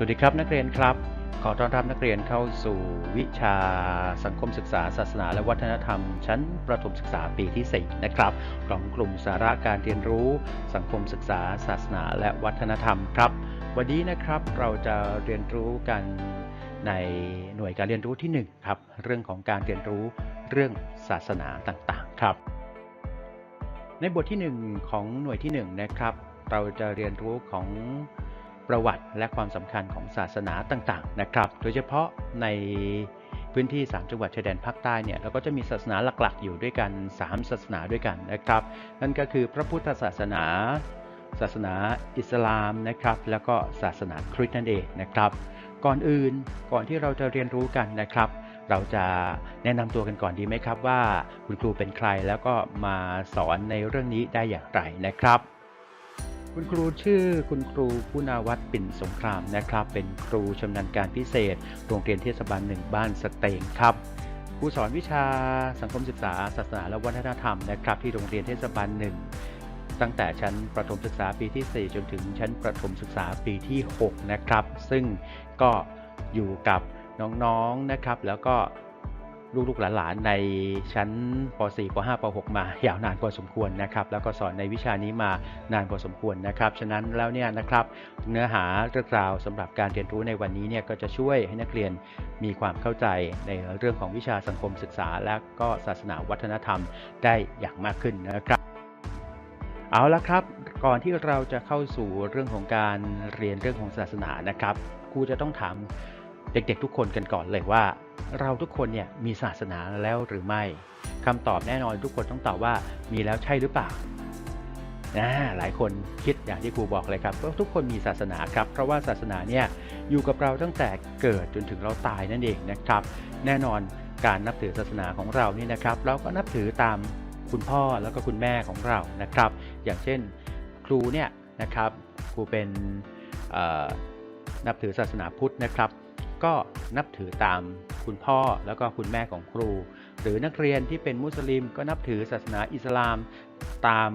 สวัสดีครับนักเรียนครับ ขอต้อนรับนักเรียนเข้าสู่วิชาสังคมศึกษา ศาสนา และวัฒนธรรม ชั้นประถมศึกษาปีที่4นะครับของกลุ่มสาระการเรียนรู้ สังคมศึกษา ศาสนา และวัฒนธรรมครับ วันนี้นะครับเราจะเรียนรู้กันในหน่วยการเรียนรู้ที่1ครับเรื่องของการเรียนรู้เรื่องศาสนาต่างๆครับ ในบทที่ 1 ของหน่วยที่1นะครับเราจะเรียนรู้ของ ประวัติและความสำคัญของศาสนาต่างๆนะครับ โดยเฉพาะในพื้นที่ 3 จังหวัดชายแดนภาคใต้เนี่ยเราก็จะมีศาสนาหลักๆ อยู่ด้วยกัน 3 ศาสนาด้วยกันนะครับ นั่นก็คือพระพุทธศาสนา ศาสนาอิสลามนะครับ แล้วก็ศาสนาคริสต์นั่นเองนะครับ ก่อนอื่นก่อนที่เราจะเรียนรู้กันนะครับเราจะแนะนำตัวกันก่อนดีไหมครับว่าคุณครูเป็นใครแล้วก็มาสอนในเรื่องนี้ได้อย่างไรนะครับ คุณครูชื่อคุณครูคุณาวัฒน์ปิ่นสงครามนะครับ เป็นครูชำนาญการพิเศษ โรงเรียนเทศบาลหนึ่งบ้านสเตงครับครูสอนวิชาสังคมศึกษา ศาสนาและวัฒนธรรมนะครับ ที่โรงเรียนเทศบาลหนึ่งตั้งแต่ชั้นประถมศึกษาปีที่ 4 จนถึงชั้นประถมศึกษาปีที่ 6 นะครับ ซึ่งก็อยู่กับน้องๆนะครับ แล้วก็ ลูกๆหลานๆในชั้นป .4 ป .5 ป .6 มายาวนานพอสมควรนะครับ แล้วก็สอนในวิชานี้มานานพอสมควรนะครับ ฉะนั้นแล้วเนี่ยนะครับเนื้อหาเรื่องราวสำหรับการเรียนรู้ในวันนี้เนี่ยก็จะช่วยให้นักเรียนมีความเข้าใจในเรื่องของวิชาสังคมศึกษา และก็ศาสนาวัฒนธรรมได้อย่างมากขึ้นนะครับเอาละครับ ก่อนที่เราจะเข้าสู่เรื่องของการเรียนเรื่องของศาสนานะครับครูจะต้องถาม ด็กๆ ทุกคนกันก่อนเลยว่า เราทุกคนเนี่ยมีศาสนาแล้วหรือไม่คำตอบแน่นอนทุกคนต้องตอบว่ามีแล้วใช่หรือเปล่านะหลายคนคิดอย่างที่ครูบอกเลยครับว่าทุกคนมีศาสนาครับ เพราะว่าศาสนาเนี่ยอยู่กับเราตั้งแต่เกิดจนถึงเราตายนั่นเองนะครับ แน่นอนการนับถือศาสนาของเรานี่นะครับ เราก็นับถือตามคุณพ่อแล้วก็คุณแม่ของเรานะครับ อย่างเช่นครูเนี่ยนะครับครูเป็นนับถือศาสนาพุทธนะครับ ก็นับถือตามคุณพ่อแล้วก็คุณแม่ของครู หรือนักเรียนที่เป็นมุสลิม ก็นับถือศาสนาอิสลามตาม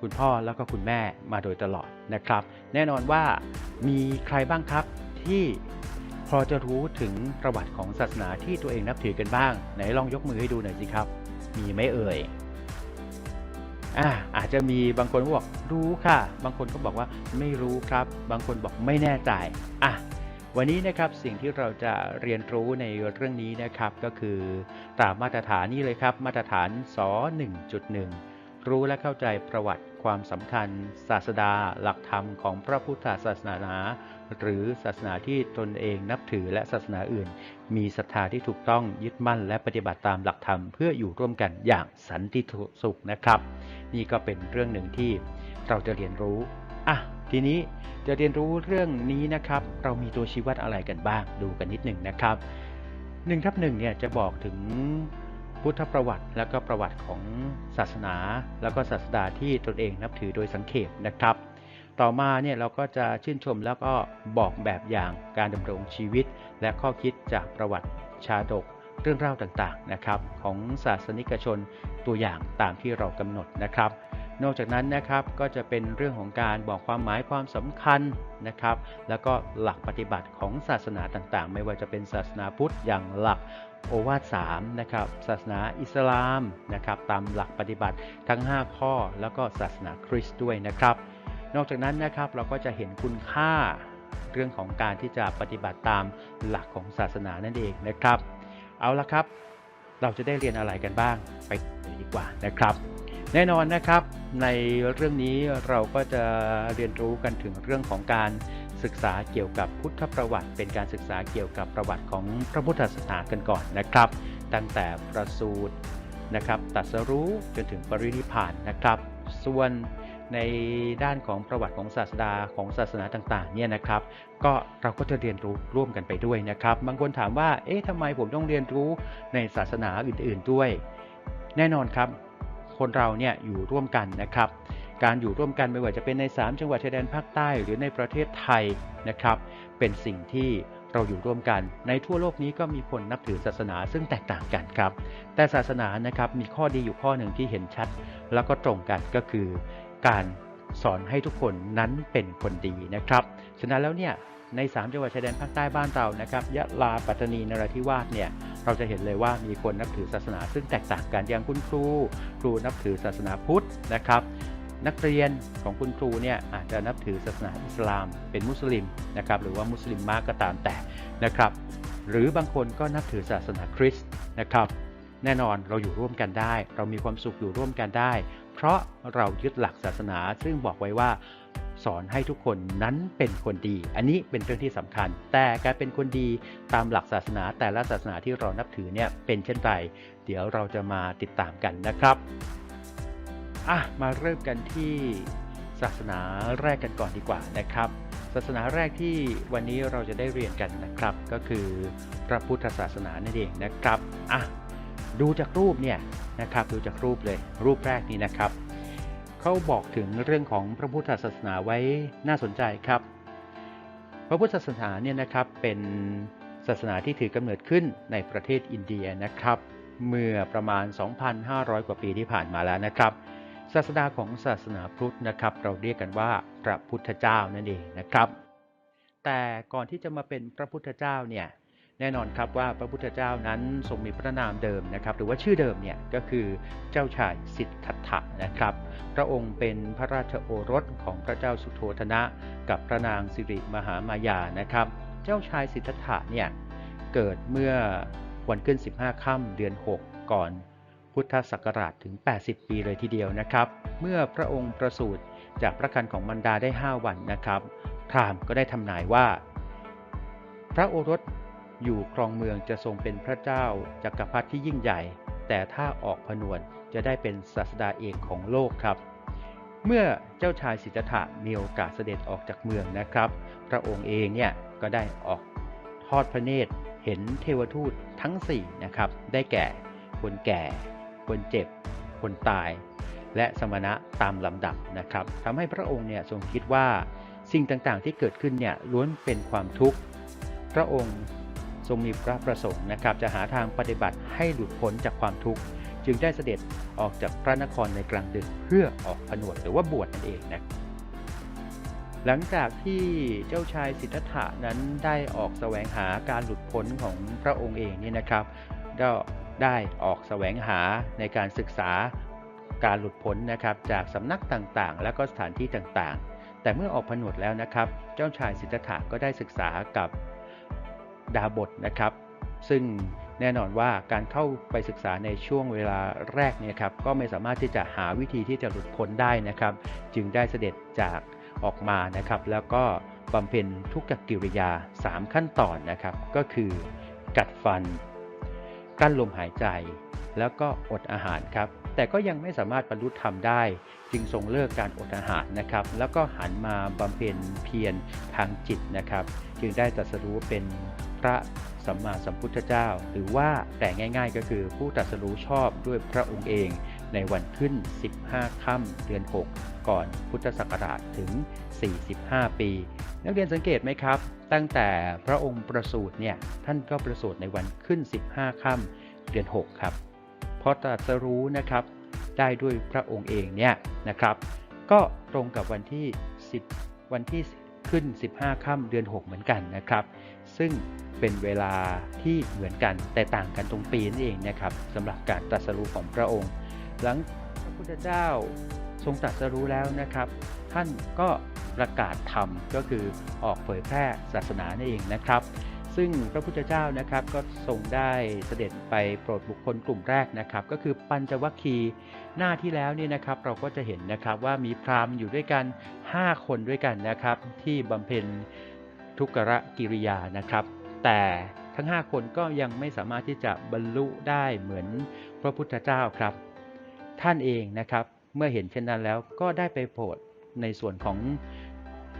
คุณพ่อแล้วก็คุณแม่มาโดยตลอดนะครับ แน่นอนว่ามีใครบ้างครับที่พอจะรู้ถึงประวัติของศาสนาที่ตัวเองนับถือกันบ้าง ไหนลองยกมือให้ดูหน่อยสิครับ มีไหมเอ่ยอ่าอาจจะมีบางคนบอกรู้ค่ะ บางคนก็บอกว่าไม่รู้ครับ บางคนบอกไม่แน่ใจอะ วันนี้นะครับสิ่งที่เราจะเรียนรู้ในเรื่องนี้นะครับก็คือตามมาตรฐานนี้เลยครับ มาตรฐานส1.1 รู้และเข้าใจประวัติความสำคัญ ศาสดา หลักธรรมของพระพุทธศาสนา หรือศาสนาที่ตนเองนับถือและศาสนาอื่น มีศรัทธาที่ถูกต้องยึดมั่นและปฏิบัติตามหลักธรรมเพื่ออยู่ร่วมกันอย่างสันติสุขนะครับ นี่ก็เป็นเรื่องหนึ่งที่เราจะเรียนรู้อะ ทีนี้จะเรียนรู้เรื่องนี้นะครับ เรามีตัวชี้วัดอะไรกันบ้าง ดูกันนิดหนึ่งนะครับ1ทับหนึ่งเนี่ยจะบอกถึงพุทธประวัติ และก็ประวัติของศาสนา แล้วก็ศาสดาที่ตนเองนับถือโดยสังเขปนะครับ ต่อมาเนี่ยเราก็จะชื่นชมแล้วก็บอกแบบอย่างการดำรงชีวิต และข้อคิดจากประวัติชาดกเรื่องเล่าต่างๆนะครับ ของศาสนิกชนตัวอย่างตามที่เรากำหนดนะครับ นอกจากนั้นนะครับก็จะเป็นเรื่องของการบอกความหมายความสำคัญนะครับ แล้วก็หลักปฏิบัติของศาสนาต่างๆ ไม่ว่าจะเป็นศาสนาพุทธอย่างหลักโอวาท3นะครับศาสนาอิสลามนะครับตามหลักปฏิบัติทั้ง 5 ข้อ แล้วก็ศาสนาคริสต์ด้วยนะครับ นอกจากนั้นนะครับเราก็จะเห็นคุณค่าเรื่องของการที่จะปฏิบัติตามหลักของศาสนานั่นเองนะครับ เอาละครับ เราจะได้เรียนอะไรกันบ้างไปดีกว่านะครับ แน่นอนนะครับ ในเรื่องนี้เราก็จะเรียนรู้กันถึงเรื่องของการศึกษาเกี่ยวกับพุทธประวัติ เป็นการศึกษาเกี่ยวกับประวัติของพระพุทธศาสนากันก่อนนะครับ ตั้งแต่ประสูตินะครับตัสรู้จนถึงปรินิพานนะครับ ส่วนในด้านของประวัติของศาสดาของศาสนาต่างๆเนี่ยนะครับ ก็เราก็จะเรียนรู้ร่วมกันไปด้วยนะครับ บางคนถามว่าเอ๊ะทำไมผมต้องเรียนรู้ในศาสนาอื่น ๆด้วย แน่นอนครับ คนเราเนี่ยอยู่ร่วมกันนะครับ การอยู่ร่วมกันไม่ว่าจะเป็นใน 3 จังหวัดชายแดนภาคใต้หรือในประเทศไทยนะครับ เป็นสิ่งที่เราอยู่ร่วมกัน ในทั่วโลกนี้ก็มีคนนับถือศาสนาซึ่งแตกต่างกันครับ แต่ศาสนานะครับมีข้อดีอยู่ข้อหนึ่งที่เห็นชัด แล้วก็ตรงกันก็คือ การสอนให้ทุกคนนั้นเป็นคนดีนะครับ ฉะนั้นแล้วเนี่ย ใน 3 จังหวัดชายแดนภาคใต้บ้านเรานะครับยะลาปัตตานีนราธิวาสเนี่ยเราจะเห็นเลยว่ามีคนนับถือศาสนา ซึ่งแตกต่างกันอย่างคุณครู ครูนับถือศาสนาพุทธนะครับ นักเรียนของคุณครูเนี่ยอาจจะนับถือศาสนาอิสลามเป็นมุสลิมนะครับหรือว่ามุสลิมมากก็ตามแต่นะครับ หรือบางคนก็นับถือศาสนาคริสต์นะครับแน่นอนเราอยู่ร่วมกันได้ เรามีความสุขอยู่ร่วมกันได้ เพราะเรายึดหลักศาสนาซึ่งบอกไว้ว่า สอนให้ทุกคนนั้นเป็นคนดี อันนี้เป็นเรื่องที่สำคัญ แต่การเป็นคนดีตามหลักศาสนาแต่ละศาสนาที่เรานับถือเนี่ยเป็นเช่นไร เดี๋ยวเราจะมาติดตามกันนะครับอะมาเริ่มกันที่ศาสนาแรกกันก่อนดีกว่านะครับ ศาสนาแรกที่วันนี้เราจะได้เรียนกันนะครับ ก็คือพระพุทธศาสนานั่นเองนะครับอะดูจากรูปเนี่ยนะครับดูจากรูปเลยรูปแรกนี้นะครับ เขาบอกถึงเรื่องของพระพุทธศาสนาไว้น่าสนใจครับ พระพุทธศาสนาเนี่ยนะครับเป็นศาสนาที่ถือกำเนิดขึ้นในประเทศอินเดียนะครับ เมื่อประมาณ 2,500 กว่าปีที่ผ่านมาแล้วนะครับ ศาสดาของศาสนาพุทธนะครับ เราเรียกกันว่าพระพุทธเจ้านั่นเองนะครับ แต่ก่อนที่จะมาเป็นพระพุทธเจ้าเนี่ย แน่นอนครับว่าพระพุทธเจ้านั้นทรงมีพระนามเดิมนะครับหรือว่าชื่อเดิมเนี่ยก็คือเจ้าชายสิทธัตถะนะครับ พระองค์เป็นพระราชโอรสของพระเจ้าสุโธธนะ กับพระนางสิริมหามายานะครับ เจ้าชายสิทธัตถะเนี่ยเกิดเมื่อวันขึ้น 15 ค่ำเดือน 6 ก่อนพุทธศักราชถึง 80 ปีเลยทีเดียวนะครับ เมื่อพระองค์ประสูติจากพระคันของมันดาได้ 5 วันนะครับพราหมณ์ก็ได้ทำนายว่า พระโอรส อยู่ครองเมืองจะทรงเป็นพระเจ้าจักรพรรดิที่ยิ่งใหญ่ แต่ถ้าออกผนวดจะได้เป็นศาสดาเอกของโลกครับ เมื่อเจ้าชายสิทธัตถะมีโอกาสเสด็จออกจากเมืองนะครับ พระองค์เองเนี่ยก็ได้ออกทอดพระเนตรเห็นเทวทูตทั้ง4นะครับ ได้แก่ คนแก่ คนเจ็บ คนตาย และสมณะตามลำดับนะครับทำให้พระองค์เนี่ยทรงคิดว่าสิ่งต่างๆที่เกิดขึ้นเนี่ยล้วนเป็นความทุกข์ พระองค์ ทรงมีพระประสงค์นะครับจะหาทางปฏิบัติให้หลุดพ้นจากความทุกข์จึงได้เสด็จออกจากพระนครในกลางดึกเพื่อออกผนวดหรือว่าบวชนั่นเองนะหลังจากที่เจ้าชายสิทธัตถะนั้นได้ออกแสวงหาการหลุดพ้นของพระองค์เองนี่นะครับก็ได้ออกแสวงหาในการศึกษาการหลุดพ้นนะครับจากสำนักต่างๆ และก็สถานที่ต่างๆ แต่เมื่อออกผนวดแล้วนะครับ เจ้าชายสิทธัตถะก็ได้ศึกษากับ ดาบทนะครับ ซึ่งแน่นอนว่าการเข้าไปศึกษาในช่วงเวลาแรกเนี่ยครับก็ไม่สามารถที่จะหาวิธีที่จะหลุดพ้นได้นะครับ จึงได้เสด็จจากออกมานะครับ แล้วก็บำเพ็ญทุกขกิริยา 3 ขั้นตอนนะครับ ก็คือ กัดฟัน กั้นลมหายใจ แล้วก็อดอาหารครับ แต่ก็ยังไม่สามารถบรรลุธรรมได้ จึงทรงเลิกการอดอาหารนะครับ แล้วก็หันมาบำเพ็ญเพียรทางจิตนะครับ จึงได้ตรัสรู้เป็น ระสัมมาสัมพุทธเจ้า หรือว่าแต่ง่ายๆก็คือผู้ตรัสรู้ชอบด้วยพระองค์เอง ในวันขึ้น 15 ค่ำเดือน 6 ก่อนพุทธศักราชถึง 45 ปี นักเรียนสังเกตไหมครับ ตั้งแต่พระองค์ประสูติเนี่ยท่านก็ประสูติในวันขึ้น 15 ค่ำเดือน 6 ครับเพราะตรัสรู้นะครับได้ด้วยพระองค์เองเนี่ยนะครับก็ตรงกับวันที่ 10 วันที่ขึ้น 15 ค่ำเดือน 6 เหมือนกันนะครับ ซึ่งเป็นเวลาที่เหมือนกันแต่ต่างกันตรงปีนั่นเองนะครับสำหรับการตรัสรู้ของพระองค์ หลังพระพุทธเจ้าทรงตรัสรู้แล้วนะครับ ท่านก็ประกาศธรรมก็คือออกเผยแพร่ศาสนานั่นเองนะครับ ซึ่งพระพุทธเจ้านะครับก็ทรงได้เสด็จไปโปรดบุคคลกลุ่มแรกนะครับ ก็คือปัญจวัคคีย์หน้าที่แล้วเนี่ยนะครับเราก็จะเห็นนะครับว่ามีพราหมณ์อยู่ด้วยกัน 5 คนด้วยกันนะครับ ที่บำเพ็ญ ทุกขะกิริยานะครับ แต่ทั้ง 5 คนก็ยังไม่สามารถที่จะบรรลุได้เหมือนพระพุทธเจ้าครับ ท่านเองนะครับเมื่อเห็นเช่นนั้นแล้วก็ได้ไปโปรดในส่วนของ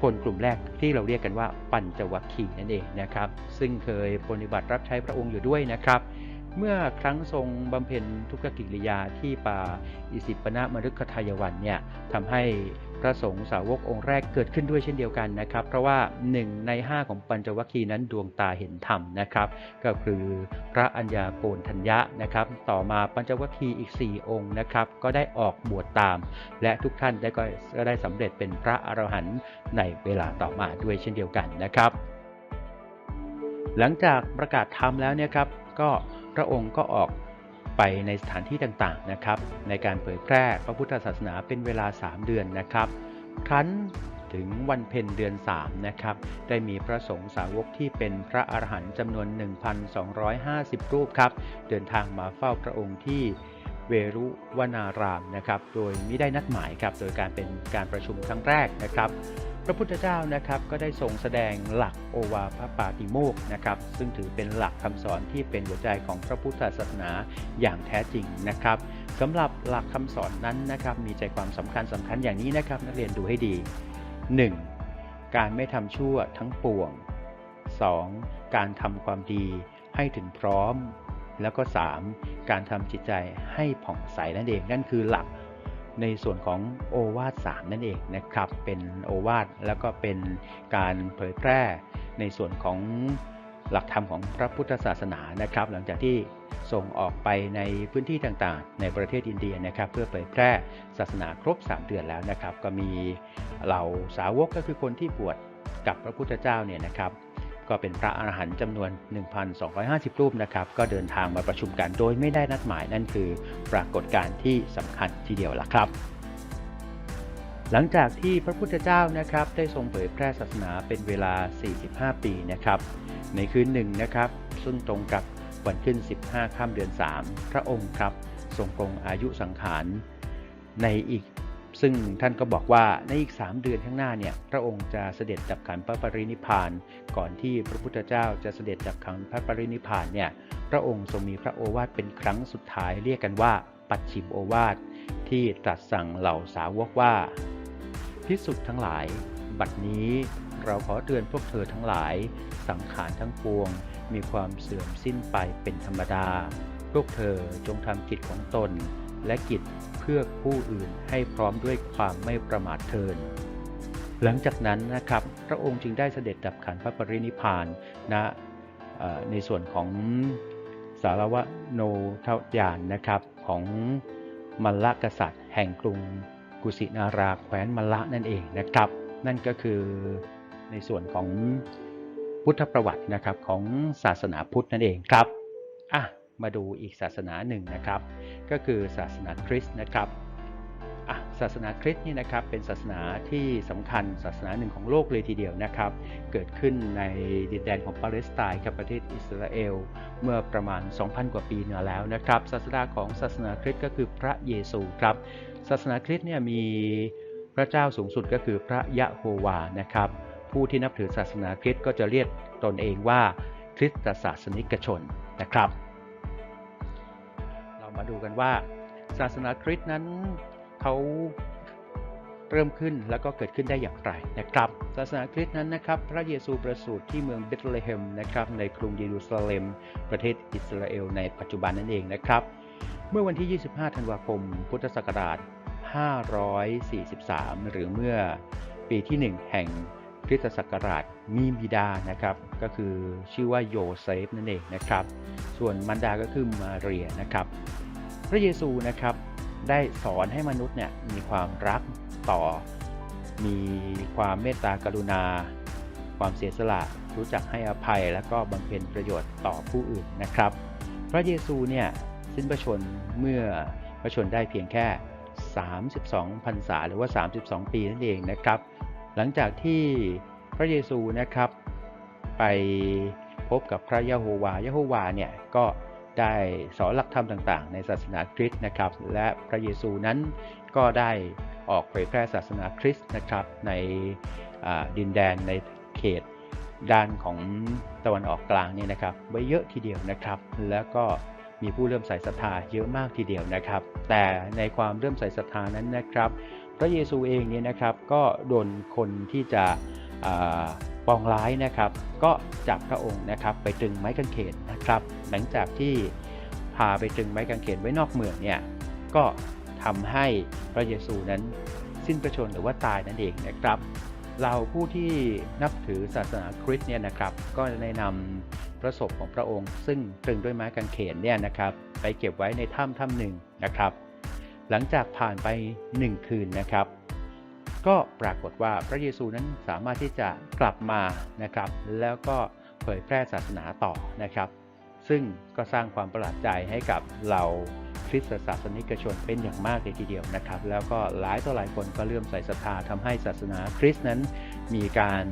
คนกลุ่มแรกที่เราเรียกกันว่าปัญจวัคคีย์นั่นเองนะครับ ซึ่งเคยปฏิบัติรับใช้พระองค์อยู่ด้วยนะครับ เมื่อครั้งทรงบำเพ็ญทุกขกิริยาที่ป่าอิสิปนะมฤคทายวันเนี่ยทำให้ ระสงฆ์สาวกองค์แรกเกิดขึ้นด้วยเช่นเดียวกันนะครับ เพราะว่า 1 ใน 5 ของปัญจวัคคีย์นั้นดวงตาเห็นธรรมนะครับ ก็คือพระอัญญาโกณทัญญะนะครับ ต่อมาปัญจวัคคีย์อีก 4 องค์นะครับ ก็ได้ออกบวชตาม และทุกท่านได้ก็ได้สำเร็จเป็นพระอรหันต์ในเวลาต่อมาด้วยเช่นเดียวกันนะครับ หลังจากประกาศธรรมแล้วเนี่ยครับก็พระองค์ก็ออก ไปในสถานที่ต่างๆนะครับ ในการเผยแพร่พระพุทธศาสนาเป็นเวลา 3 เดือนนะครับ ครั้นถึงวันเพ็ญเดือน 3 นะครับ ได้มีพระสงฆ์สาวกที่เป็นพระอรหันต์จำนวน 1,250 รูปครับ เดินทางมาเฝ้าพระองค์ที่เวรุวนารามนะครับ โดยไม่ได้นัดหมายครับ โดยการเป็นการประชุมครั้งแรกนะครับ พระพุทธเจ้านะครับก็ได้ทรงแสดงหลักโอวาทปาติโมกนะครับ ซึ่งถือเป็นหลักคำสอนที่เป็นหัวใจของพระพุทธศาสนาอย่างแท้จริงนะครับสำหรับหลักคำสอนนั้นนะครับมีใจความสำคัญสำคัญอย่างนี้นะครับ นักเรียนดูให้ดี 1. การไม่ทำชั่วทั้งปวง 2. การทำความดีให้ถึงพร้อม แล้วก็ 3. การทำจิตใจให้ผ่องใสนั่นเองนั่นคือหลัก ในส่วนของโอวาท3นั่นเองนะครับ เป็นโอวาทแล้วก็เป็นการเผยแพร่ในส่วนของหลักธรรมของพระพุทธศาสนานะครับ หลังจากที่ส่งออกไปในพื้นที่ต่างๆ ในประเทศอินเดียนะครับ เพื่อเผยแพร่ศาสนาครบ 3 เดือนแล้วนะครับ ก็มีเหล่าสาวกก็คือคนที่บวชกับพระพุทธเจ้าเนี่ยนะครับ ก็เป็นพระอรหันต์จำนวน 1,250 รูปนะครับ ก็เดินทางมาประชุมกันโดยไม่ได้นัดหมายนั่นคือปรากฏการณ์ที่สำคัญทีเดียวล่ะครับ หลังจากที่พระพุทธเจ้านะครับได้ทรงเผยแพร่ศาสนาเป็นเวลา 45 ปีนะครับ ในคืนหนึ่งนะครับซึ่งตรงกับวันขึ้น 15ค่ำเดือน 3 พระองค์ครับทรงปรงอายุสังขารในอีก ซึ่งท่านก็บอกว่าในอีก 3 เดือนข้างหน้าเนี่ยพระองค์จะเสด็จดับขันพระปรินิพาน ก่อนที่พระพุทธเจ้าจะเสด็จดับขันพระปรินิพพานเนี่ยพระองค์ทรงมีพระโอวาทเป็นครั้งสุดท้ายเรียกกันว่า ปัจฉิมโอวาทที่ตรัสสั่งเหล่าสาวกว่า พิสุทธ์ทั้งหลาย บัดนี้เราขอเตือนพวกเธอทั้งหลาย สังขารทั้งปวง มีความเสื่อมสิ้นไปเป็นธรรมดา พวกเธอจงทำกิจของตน และกิจเพื่อผู้อื่นให้พร้อมด้วยความไม่ประมาทเทิน หลังจากนั้นนะครับ พระองค์จึงได้เสด็จดับขันพระปรินิพานณเอ่อในส่วนของสารวโนทยานนะครับของมัลลกษัตริย์ แห่งกรุงกุสินาราแคว้นมัลละนั่นเองนะครับ นั่นก็คือในส่วนของพุทธประวัตินะครับของศาสนาพุทธนั่นเองครับอะมาดูอีกศาสนาหนึ่งนะครับ ก็คือศาสนาคริสต์นะครับอะศาสนาคริสต์นี่นะครับเป็นศาสนาที่สำคัญศาสนาหนึ่งของโลกเลยทีเดียวนะครับ เกิดขึ้นในดินแดนของปาเลสไตน์ครับประเทศอิสราเอล เมื่อประมาณ 2,000 กว่าปีมาแล้วนะครับ ศาสดาของศาสนาคริสต์ก็คือพระเยซูครับ ศาสนาคริสต์เนี่ยมีพระเจ้าสูงสุดก็คือพระยะโฮวานะครับ ผู้ที่นับถือศาสนาคริสต์ก็จะเรียกตนเองว่าคริสตศาสนิกชนนะครับ มาดูกันว่า ศาสนาคริสต์นั้นเขาเริ่มขึ้นแล้วก็เกิดขึ้นได้อย่างไรนะครับ ศาสนาคริสต์นั้นนะครับ พระเยซูประสูติที่เมืองเบธเลเฮมนะครับในกรุงเยรูซาเล็ม ประเทศอิสราเอลในปัจจุบันนั่นเองนะครับ เมื่อวันที่ 25 ธันวาคม พุทธศักราช 543 หรือเมื่อปีที่ 1 แห่ง คริสตศักราชมีบิดานะครับ ก็คือชื่อว่าโยเซฟนั่นเองนะครับ ส่วนมารดาก็คือมาเรียนะครับ พระเยซูนะครับได้สอนให้มนุษย์เนี่ยมีความรักต่อ มีความเมตตากรุณา ความเสียสละรู้จักให้อภัย และก็บำเพ็ญประโยชน์ต่อผู้อื่นนะครับ พระเยซูเนี่ยสิ้นพระชนเมื่อพระชนได้เพียงแค่ 32พรรษาหรือว่า 32 ปีนั่นเองนะครับ หลังจากที่พระเยซูนะครับ ไปพบกับพระยะโฮวายะโฮวาเนี่ยก็ได้สอนหลักธรรมต่างๆ ในศาสนาคริสต์นะครับ และพระเยซูนั้นก็ได้ออกเผยแพร่ศาสนาคริสต์นะครับ ในดินแดนในเขตด้านของตะวันออกกลางเนี่ยนะครับไว้เยอะทีเดียวนะครับ แล้วก็มีผู้เริ่มใส่ศรัทธาเยอะมากทีเดียวนะครับ แต่ในความเริ่มใส่ศรัทธานั้นนะครับ พระเยซูเองเนี่ยนะครับก็โดนคนที่จะปองร้ายนะครับ ก็จับพระองค์นะครับไปตรึงไม้กางเขนนะครับ หลังจากที่พาไปตรึงไม้กางเขนไว้นอกเมืองเนี่ยก็ทำให้พระเยซูนั้นสิ้นพระชนม์หรือว่าตายนั่นเองนะครับ เราผู้ที่นับถือศาสนาคริสต์เนี่ยนะครับ ก็ได้นำพระศพของพระองค์ ซึ่งตรึงด้วยไม้กางเขนเนี่ยนะครับ ไปเก็บไว้ในถ้ำถ้ำหนึ่งนะครับ หลังจากผ่านไป 1 คืนนะครับ ก็ปรากฏว่าพระเยซูนั้นสามารถที่จะกลับมานะครับ แล้วก็เผยแพร่ศาสนาต่อนะครับ ซึ่งก็สร้างความประหลาดใจให้กับเราคริสตศาสนิกชนเป็นอย่างมากเลยทีเดียวนะครับ แล้วก็หลายต่อหลายคนก็เลื่อมใสศรัทธาทำให้ศาสนาคริสต์นั้นมีการ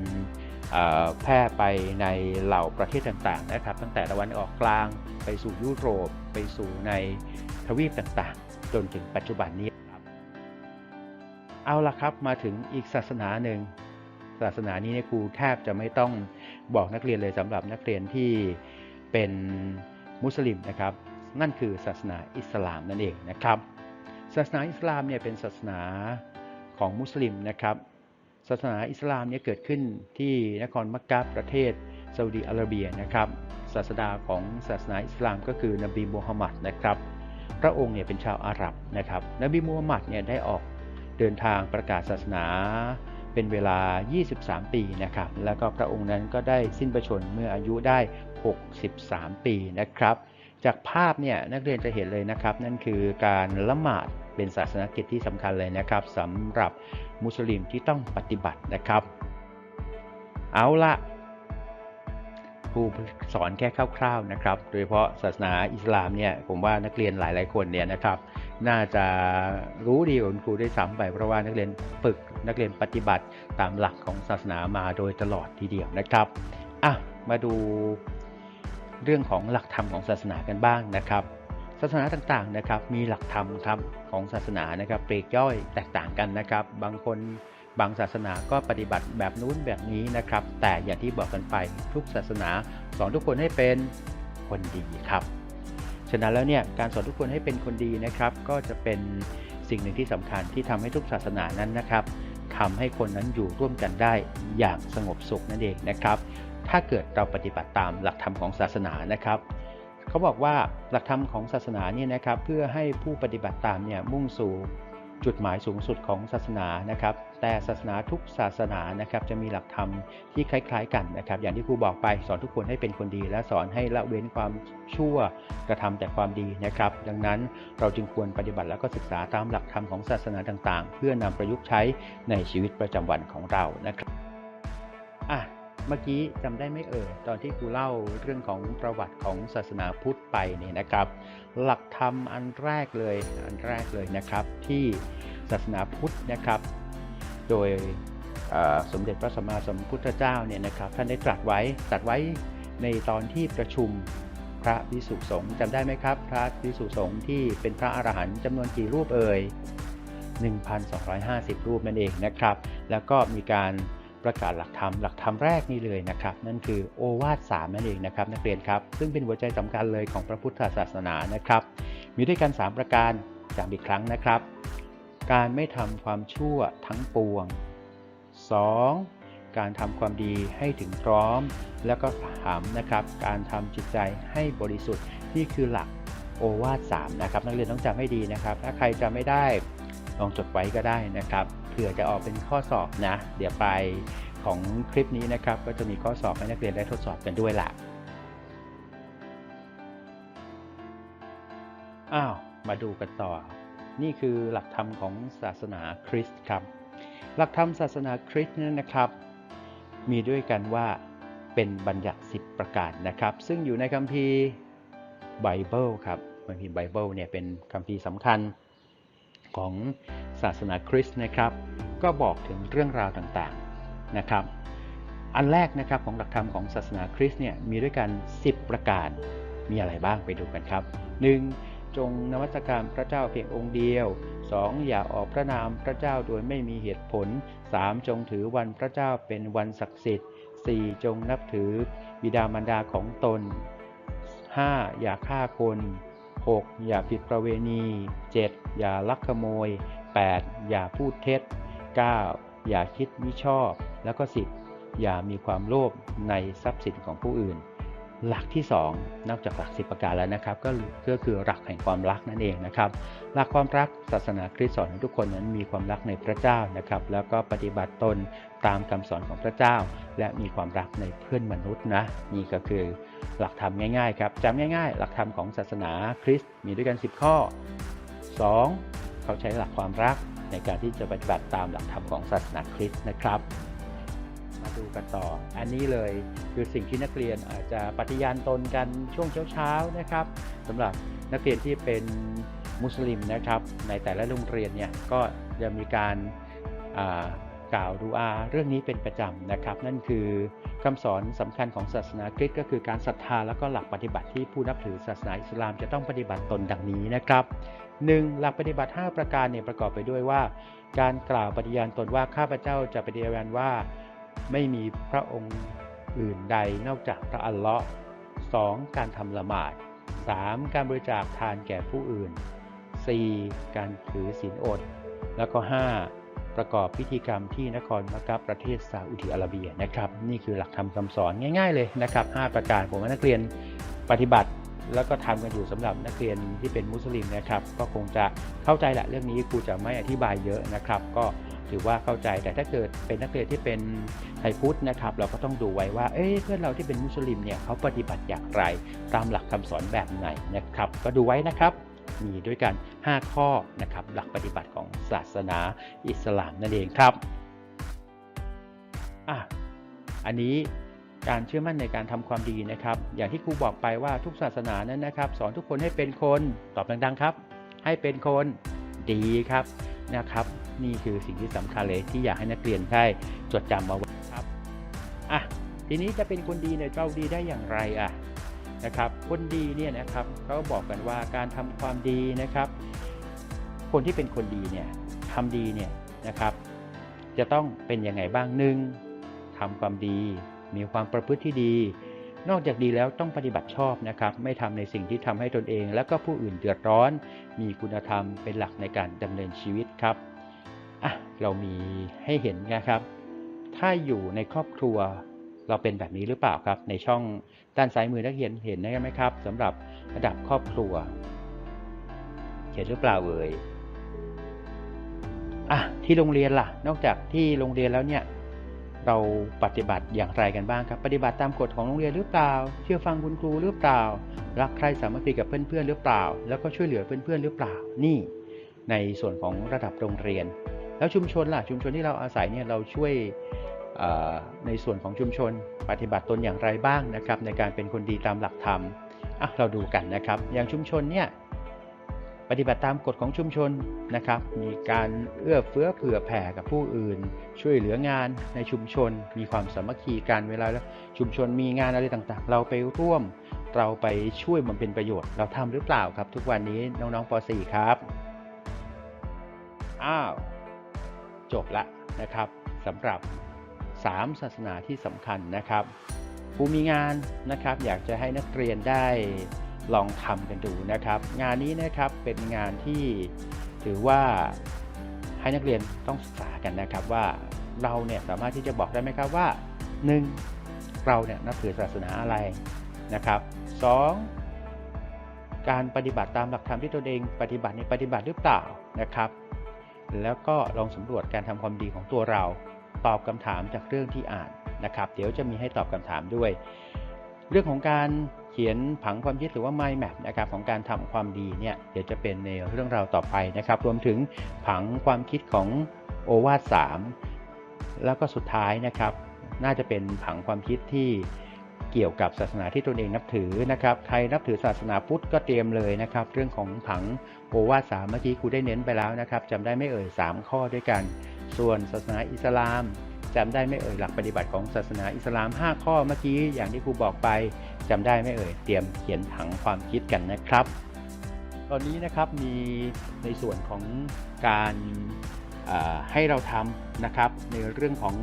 แพร่ไปในเหล่าประเทศต่างๆนะครับ ตั้งแต่ตะวันออกกลางไปสู่ยุโรปไปสู่ในทวีปต่างๆ จนถึงปัจจุบันนี้ครับ เอาละครับมาถึงอีกศาสนาหนึ่ง ศาสนานี้เนี่ยครูแทบจะไม่ต้องบอกนักเรียนเลยสำหรับนักเรียนที่เป็นมุสลิมนะครับ นั่นคือศาสนาอิสลามนั่นเองนะครับ ศาสนาอิสลามเนี่ยเป็นศาสนาของมุสลิมนะครับ ศาสนาอิสลามเนี่ยเกิดขึ้นที่นครมักกะประเทศซาอุดีอาระเบียนะครับศาสดาของศาสนาอิสลามก็คือนบีมูฮัมมัดนะครับ พระองค์เนี่ยเป็นชาวอาหรับนะครับนบีมูฮัมหมัดเนี่ยได้ออกเดินทางประกาศศาสนาเป็นเวลา 23 ปีนะครับ แล้วก็พระองค์นั้นก็ได้สิ้นพระชนม์เมื่ออายุได้ 63 ปีนะครับ จากภาพเนี่ยนักเรียนจะเห็นเลยนะครับ นั่นคือการละหมาดเป็นศาสนกิจที่สำคัญเลยนะครับสำหรับมุสลิมที่ต้องปฏิบัตินะครับ เอาละ ครูสอนแค่คร่าวๆนะครับ โดยเฉพาะศาสนาอิสลามเนี่ยผมว่านักเรียนหลายๆคนเนี่ยนะครับ น่าจะรู้ดีกว่าคุณครูได้ซ้ำไปเพราะว่านักเรียนฝึกนักเรียนปฏิบัติตามหลักของศาสนามาโดยตลอดทีเดียวนะครับอะมาดูเรื่องของหลักธรรมของศาสนากันบ้างนะครับศาสนาต่างๆนะครับมีหลักธรรมครับของศาสนานะครับเปลีกย่อยแตกต่างกันนะครับ บางคน บางศาสนาก็ปฏิบัติแบบนู้นแบบนี้นะครับ แต่อย่างที่บอกกันไปทุกศาสนาสอนทุกคนให้เป็นคนดีครับฉะนั้นแล้วเนี่ยการสอนทุกคนให้เป็นคนดีนะครับ ก็จะเป็นสิ่งหนึ่งที่สำคัญที่ทำให้ทุกศาสนานั้นนะครับทำให้คนนั้นอยู่ร่วมกันได้อย่างสงบสุขนั่นเองนะครับ ถ้าเกิดเราปฏิบัติตามหลักธรรมของศาสนานะครับเขาบอกว่าหลักธรรมของศาสนาเนี่ยนะครับ เพื่อให้ผู้ปฏิบัติตามเนี่ยมุ่งสู่ จุดหมายสูงสุดของศาสนานะครับ แต่ศาสนาทุกศาสนานะครับจะมีหลักธรรมที่คล้าย ๆ กันนะครับ อย่างที่ครูบอกไปสอนทุกคนให้เป็นคนดี และสอนให้ละเว้นความชั่วกระทำแต่ความดีนะครับ ดังนั้นเราจึงควรปฏิบัติแล้วก็ศึกษาตามหลักธรรมของศาสนาต่างๆ เพื่อนำประยุกต์ใช้ในชีวิตประจำวันของเรานะครับอะเมื่อกี้จำได้ไม่เอ่ยตอนที่ครูเล่าเรื่องของประวัติของศาสนาพุทธไปเนี่ยนะครับ หลักธรรมอันแรกเลยอันแรกเลยนะครับ ที่ศาสนาพุทธนะครับ โดยสมเด็จพระสัมมาสัมพุทธเจ้าเนี่ยนะครับ ท่านได้ตรัสไว้ตรัสไว้ในตอนที่ประชุมพระวิสุสงฆ์จำได้ไหมครับ พระวิสุสงฆ์ที่เป็นพระอรหันต์จำนวนกี่รูปเอ่ย1,250 รูปนั่นเองนะครับ แล้วก็มีการ ประกาศหลักธรรมหลักธรรมแรกนี่เลยนะครับ นั่นคือโอวาทสามนั่นเองนะครับนักเรียนครับ ซึ่งเป็นหัวใจสำคัญเลยของพระพุทธศาสนานะครับ มีด้วยกัน 3 ประการจำอีกครั้งนะครับ การไม่ทำความชั่วทั้งปวง 2. การทำความดีให้ถึงพร้อม แล้วก็3นะครับ การทำจิตใจให้บริสุทธิ์นี่คือหลักโอวาท3นะครับ นักเรียนต้องจำให้ดีนะครับ ถ้าใครจำไม่ได้ลองจดไว้ก็ได้นะครับ เผื่อจะออกเป็นข้อสอบนะ เดี๋ยวไปของคลิปนี้นะครับ ก็จะมีข้อสอบให้นักเรียนได้ทดสอบกันด้วยล่ะอ้าวมาดูกันต่อ นี่คือหลักธรรมของศาสนาคริสต์ครับ หลักธรรมศาสนาคริสต์นั้นนะครับ มีด้วยกันว่าเป็นบัญญัติ 10 ประการนะครับ ซึ่งอยู่ในคัมภีร์ไบเบิลครับคัมภีร์ไบเบิลเนี่ยเป็นคัมภีร์สำคัญ ของศาสนาคริสต์นะครับ ก็บอกถึงเรื่องราวต่างๆนะครับ อันแรกนะครับของหลักธรรมของศาสนาคริสต์เนี่ยมีด้วยกัน 10 ประการมีอะไรบ้างไปดูกันครับ 1. จงนมัสการพระเจ้าเพียงองค์เดียว 2. อย่าออกพระนามพระเจ้าโดยไม่มีเหตุผล 3. จงถือวันพระเจ้าเป็นวันศักดิ์สิทธิ์ 4. จงนับถือบิดามารดาของตน 5. อย่าฆ่าคน 6. อย่าผิดประเวณี 7. อย่าลักขโมย 8. อย่าพูดเท็จ 9. อย่าคิดมิชอบ แล้วก็ 10 อย่ามีความโลภในทรัพย์สินของผู้อื่น หลักที่ 2 นอกจากหลัก10ประการแล้วนะครับก็ก็คือหลักแห่งความรักนั่นเองนะครับ หลักความรักศาสนาคริสต์สอนให้ทุกคนนั้นมีความรักในพระเจ้านะครับ แล้วก็ปฏิบัติตน ตามคำสอนของพระเจ้า และมีความรักในเพื่อนมนุษย์นะนี่ก็คือหลักธรรมง่ายๆครับจำง่าย ๆ หลักธรรมของศาสนาคริสต์มีด้วยกัน 10 ข้อ 2. เขาใช้หลักความรักในการที่จะปฏิบัติตามหลักธรรมของศาสนาคริสต์นะครับ มาดูกันต่อ อันนี้เลยคือสิ่งที่นักเรียนอาจจะปฏิญาณตนกันช่วงเช้าๆนะครับสำหรับนักเรียนที่เป็นมุสลิมนะครับ ในแต่ละโรงเรียนเนี่ยก็จะมีการ กล่าวดูอาเรื่องนี้เป็นประจำนะครับ นั่นคือคำสอนสำคัญของศาสนาคริสต์ก็คือการศรัทธาแล้วก็หลักปฏิบัติที่ผู้นับถือศาสนาอิสลามจะต้องปฏิบัติตนดังนี้นะครับ 1. หลักปฏิบัติ 5 ประการเนี่ยประกอบไปด้วยว่า การกล่าวปฏิญาณตนว่าข้าพเจ้าจะปฏิญาณว่า ไม่มีพระองค์อื่นใดนอกจากพระอัลเลาะห์ 2. การทำละหมาด 3. การบริจาคทานแก่ผู้อื่น 4. การถือศีลอด แล้วก็ 5. ประกอบพิธีกรรมที่นครมักกะประเทศซาอุดิอาระเบียนะครับ นี่คือหลักธรรมคำสอนง่าย ๆ เลยนะครับ 5 ประการผมว่านักเรียนปฏิบัติแล้วก็ทำกันอยู่สำหรับนักเรียนที่เป็นมุสลิมนะครับก็คงจะเข้าใจแหละเรื่องนี้ครูจะไม่อธิบายเยอะนะครับ ก็ถือว่าเข้าใจแต่ถ้าเกิดเป็นนักเรียนที่เป็นไทยพุทธนะครับเราก็ต้องดูไว้ว่าเอ้ยเพื่อนเราที่เป็นมุสลิมเนี่ยเขาปฏิบัติอย่างไร ตามหลักคำสอนแบบไหนนะครับ ก็ดูไว้นะครับ มีด้วยกัน 5 ข้อนะครับหลักปฏิบัติของศาสนาอิสลามนั่นเองครับอะอันนี้การเชื่อมั่นในการทำความดีนะครับ อย่างที่ครูบอกไปว่าทุกศาสนานั้นนะครับ สอนทุกคนให้เป็นคนตอบดังๆครับ ให้เป็นคนดีครับนะครับ นี่คือสิ่งที่สำคัญเลยที่อยากให้นักเรียนได้จดจำเอาไว้ครับอะทีนี้จะเป็นคนดีเนี่ยเราดีได้อย่างไรอะ นะครับ คนดีเนี่ยนะครับเขาบอกกันว่าการทำความดีนะครับ คนที่เป็นคนดีเนี่ยทำดีเนี่ยนะครับ จะต้องเป็นยังไงบ้างหนึ่งทำความดี มีความประพฤติที่ดี นอกจากดีแล้วต้องปฏิบัติชอบนะครับ ไม่ทำในสิ่งที่ทำให้ตนเอง และก็ผู้อื่นเดือดร้อน มีคุณธรรมเป็นหลักในการดำเนินชีวิตครับอะเรามีให้เห็นนะครับ ถ้าอยู่ในครอบครัว เราเป็นแบบนี้หรือเปล่าครับ ในช่องด้านซ้ายมือนักเรียนเห็นได้ไหมครับสำหรับระดับครอบครัว เห็นหรือเปล่าเอ่ยอะที่โรงเรียนล่ะ นอกจากที่โรงเรียนแล้วเนี่ย เราปฏิบัติอย่างไรกันบ้างครับ ปฏิบัติตามกฎของโรงเรียนหรือเปล่า เชื่อฟังคุณครูหรือเปล่า รักใครสามัคคีกับเพื่อนๆหรือเปล่า แล้วก็ช่วยเหลือเพื่อนๆหรือเปล่า นี่ ในส่วนของระดับโรงเรียน แล้วชุมชนล่ะ ชุมชนที่เราอาศัยเนี่ยเราช่วย ในส่วนของชุมชนปฏิบัติตนอย่างไรบ้างนะครับ ในการเป็นคนดีตามหลักธรรมอะเราดูกันนะครับ อย่างชุมชนเนี่ยปฏิบัติตามกฎของชุมชนนะครับ มีการเอื้อเฟื้อเผื่อแผ่กับผู้อื่น ช่วยเหลืองานในชุมชน มีความสามัคคีกันเวลาแล้วชุมชนมีงานอะไรต่างๆ เราไปร่วม เราไปช่วยบำเพ็ญประโยชน์ เราทำหรือเปล่าครับ ทุกวันนี้น้องๆป .4 ครับ อ้าว จบละนะครับสำหรับ 3 ศาสนาที่สำคัญนะครับผู้มีงานนะครับ อยากจะให้นักเรียนได้ลองทำกันดูนะครับ งานนี้นะครับเป็นงานที่ถือว่าให้นักเรียนต้องศึกษากันนะครับว่าเราเนี่ยสามารถที่จะบอกได้ไหมครับว่า 1. เราเนี่ยนับถือศาสนาอะไรนะครับ 2. การปฏิบัติตามหลักธรรมที่ตนเอง ปฏิบัติในปฏิบัติหรือเปล่านะครับ แล้วก็ลองสำรวจการทำความดีของตัวเรา ตอบคำถามจากเรื่องที่อ่านนะครับ เดี๋ยวจะมีให้ตอบคำถามด้วย เรื่องของการเขียนผังความคิดหรือว่า mind map นะครับของการทำความดีเนี่ยเดี๋ยวจะเป็นในเรื่องราวต่อไปนะครับ รวมถึงผังความคิดของโอวาท3แล้วก็สุดท้ายนะครับ น่าจะเป็นผังความคิดที่เกี่ยวกับศาสนาที่ตนเองนับถือนะครับ ใครนับถือศาสนาพุทธก็เตรียมเลยนะครับ เรื่องของผังโอวาทสามเมื่อกี้ครูได้เน้นไปแล้วนะครับจำได้ไม่เอ่ย 3 ข้อด้วยกัน ส่วนศาสนาอิสลามจำได้ไม่เอ่ยหลักปฏิบัติของศาสนาอิสลาม 5 ข้อเมื่อกี้อย่างที่ครูบอกไปจำได้ไม่เอ่ยเตรียมเขียนผังความคิดกันนะครับ ตอนนี้นะครับมีในส่วนของการให้เราทำนะครับ ในเรื่องของ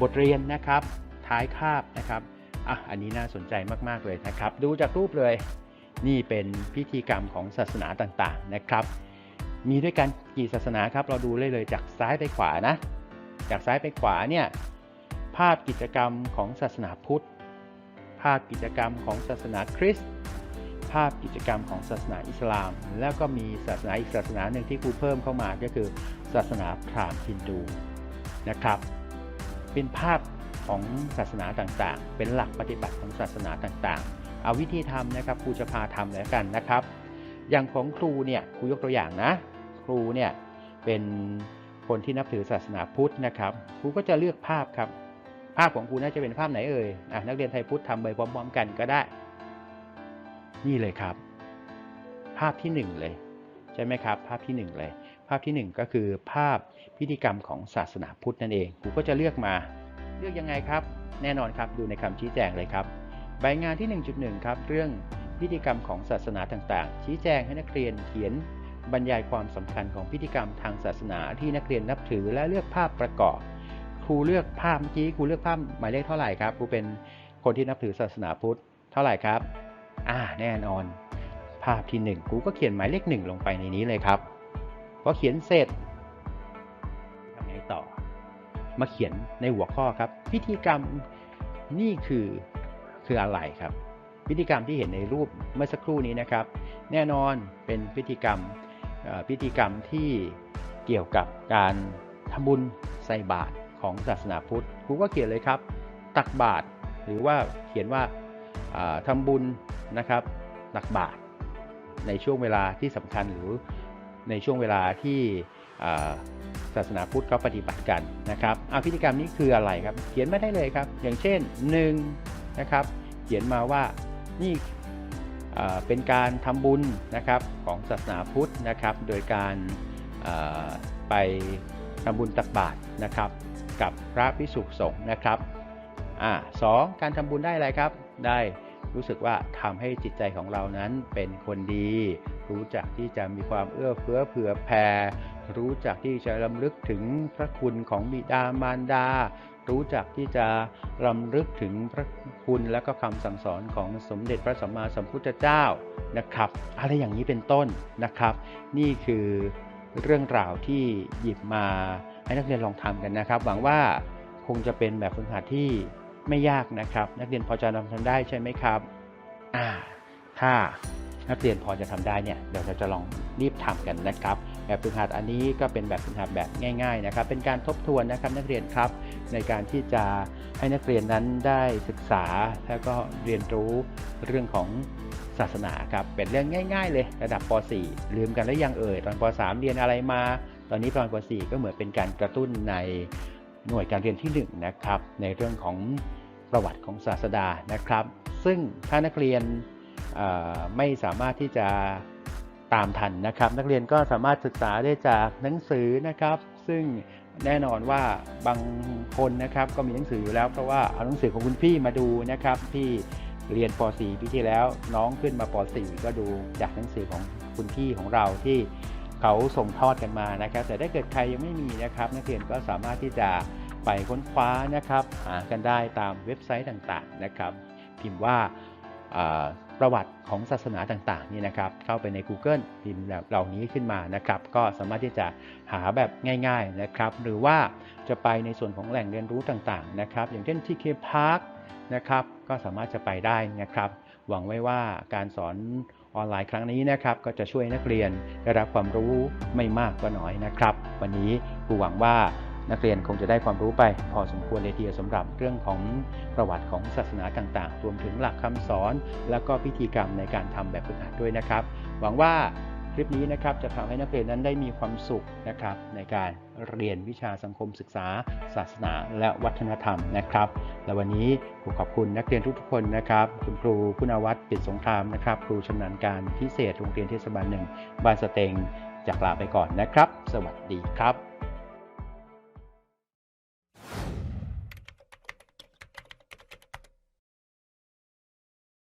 บทเรียนนะครับ ท้ายคาบนะครับอะอันนี้น่าสนใจมาก ๆ เลยนะครับ ดูจากรูปเลย นี่เป็นพิธีกรรมของศาสนาต่างๆนะครับ มีด้วยกันกี่ศาสนาครับ เราดูเลยเลยจากซ้ายไปขวานะ จากซ้ายไปขวาเนี่ยภาพกิจกรรมของศาสนาพุทธ ภาพกิจกรรมของศาสนาคริสต์ภาพกิจกรรมของศาสนาอิสลาม แล้วก็มีศาสนาอีกศาสนาหนึ่งที่ครูเพิ่มเข้ามาก็คือศาสนาพราหมณ์ฮินดูนะครับ เป็นภาพของศาสนาต่างๆ เป็นหลักปฏิบัติของศาสนาต่างๆ เอาวิธีทำนะครับครูจะพาทำแล้วกันนะครับ อย่างของครูเนี่ยครูยกตัวอย่างนะ ครูเนี่ยเป็นคนที่นับถือศาสนาพุทธนะครับ ครูก็จะเลือกภาพครับ ภาพของครูน่าจะเป็นภาพไหนเอ่ยอะนักเรียนไทยพุทธทำไปพร้อม ๆ กันก็ได้ นี่เลยครับ ภาพที่หนึ่งเลย ใช่ไหมครับ ภาพที่หนึ่งเลย ภาพที่หนึ่งก็คือภาพพิธีกรรมของศาสนาพุทธนั่นเอง ครูก็จะเลือกมา เลือกยังไงครับ แน่นอนครับ ดูในคำชี้แจงเลยครับ ใบงานที่ 1.1 ครับ เรื่องพิธีกรรมของศาสนาต่างๆ ชี้แจงให้นักเรียนเขียน บรรยายความสำคัญของพิธีกรรมทางศาสนาที่นักเรียนนับถือและเลือกภาพประกอบ ครูเลือกภาพเมื่อกี้ครูเลือกภาพหมายเลขเท่าไหร่ครับครูเป็นคนที่นับถือศาสนาพุทธเท่าไหร่ครับ อ่าแน่นอน ภาพที่ 1 ครูก็เขียนหมายเลข1ลงไปในนี้เลยครับพอเขียนเสร็จทำไงต่อ มาเขียนในหัวข้อครับ พิธีกรรมนี่คือคืออะไรครับพิธีกรรมที่เห็นในรูปเมื่อสักครู่นี้นะครับ แน่นอนเป็นพิธีกรรม พิธีกรรมที่เกี่ยวกับการทำบุญใส่บาตรของศาสนาพุทธครูก็เขียนเลยครับ ตักบาตรหรือว่าเขียนว่าอ่าทำบุญนะครับตักบาตรในช่วงเวลาที่สำคัญหรือในช่วงเวลาที่ศาสนาพุทธเขาปฏิบัติกันนะครับเอาพิธีกรรมนี้คืออะไรครับ เขียนมาได้เลยครับ อย่างเช่น1นะครับ เขียนมาว่านี่ เป็นการทำบุญนะครับของศาสนาพุทธนะครับ โดยการไปทำบุญตักบาตรนะครับ กับพระพิสุสงฆ์นะครับอสองการทำบุญได้อะไรครับ ได้รู้สึกว่าทำให้จิตใจของเรานั้นเป็นคนดี รู้จักที่จะมีความเอื้อเฟื้อเผื่อแผ่รู้จักที่จะรำลึกถึงพระคุณของบิดามารดา รู้จักที่จะรำลึกถึงพระคุณและก็คำสั่งสอนของสมเด็จพระสัมมาสัมพุทธเจ้านะครับ อะไรอย่างนี้เป็นต้นนะครับ นี่คือเรื่องราวที่หยิบมาให้นักเรียนลองทำกันนะครับ หวังว่าคงจะเป็นแบบฝึกหัดที่ไม่ยากนะครับ นักเรียนพอจะทำทำได้ใช่ไหมครับอ่าถ้านักเรียนพอจะทำได้เนี่ยเดี๋ยวเราจะลองรีบทำกันนะครับ แบบฝึกหัดอันนี้ก็เป็นแบบฝึกหัดแบบง่ายๆนะครับ เป็นการทบทวนนะครับนักเรียนครับ ในการที่จะให้นักเรียนนั้นได้ศึกษาแล้วก็เรียนรู้เรื่องของศาสนาครับเป็นเรื่องง่าย ๆ เลยระดับป .4 ลืมกันแล้วยังเอ่ยตอนป .3 เรียนอะไรมา ตอนนี้ตอนป .4 ก็เหมือนเป็นการกระตุ้นในหน่วยการเรียนที่1นะครับในเรื่องของประวัติของศาสดานะครับ ซึ่งถ้านักเรียนไม่สามารถที่จะ ตามทันนะครับ นักเรียนก็สามารถศึกษาได้จากหนังสือนะครับ ซึ่งแน่นอนว่าบางคนนะครับก็มีหนังสืออยู่แล้วเพราะว่าเอาหนังสือของคุณพี่มาดูนะครับ ที่เรียนป .4 ปีที่แล้วน้องขึ้นมาป .4 ก็ดูจากหนังสือของคุณพี่ของเราที่เขาส่งทอดกันมานะครับ แต่ถ้าเกิดใครยังไม่มีนะครับ นักเรียนก็สามารถที่จะไปค้นคว้านะครับหากันได้ตามเว็บไซต์ต่างๆนะครับ พิมพ์ว่าอ่า ประวัติของศาสนาต่างๆนี่นะครับ เข้าไปใน Google พิมพ์แบบเหล่านี้ขึ้นมานะครับ ก็สามารถที่จะหาแบบง่าย ๆนะครับ หรือว่าจะไปในส่วนของแหล่งเรียนรู้ต่างๆนะครับ อย่างเช่น TK Park นะครับ ก็สามารถจะไปได้นะครับ หวังไว้ว่าการสอนออนไลน์ครั้งนี้นะครับก็จะช่วยนักเรียนได้รับความรู้ไม่มากก็น้อยนะครับ วันนี้ครูหวังว่า นักเรียนคงจะได้ความรู้ไป พอสมควรเลยทีเดียวสำหรับเรื่องของประวัติของศาสนาต่างๆ รวมถึงหลักคำสอน แล้วก็พิธีกรรมในการทำแบบฝึกหัดด้วยนะครับ หวังว่าคลิปนี้นะครับจะทำให้นักเรียนนั้นได้มีความสุขนะครับในการเรียนวิชาสังคมศึกษา ศาสนา และวัฒนธรรมนะครับ และวันนี้ครูขอบคุณนักเรียนทุกๆคนนะครับ คุณครูคุณวัฒน์ปิดสงครามนะครับ ครูชำนาญการพิเศษโรงเรียนเทศบาลหนึ่งบ้านสเตงจากลาไปก่อนนะครับ สวัสดีครับ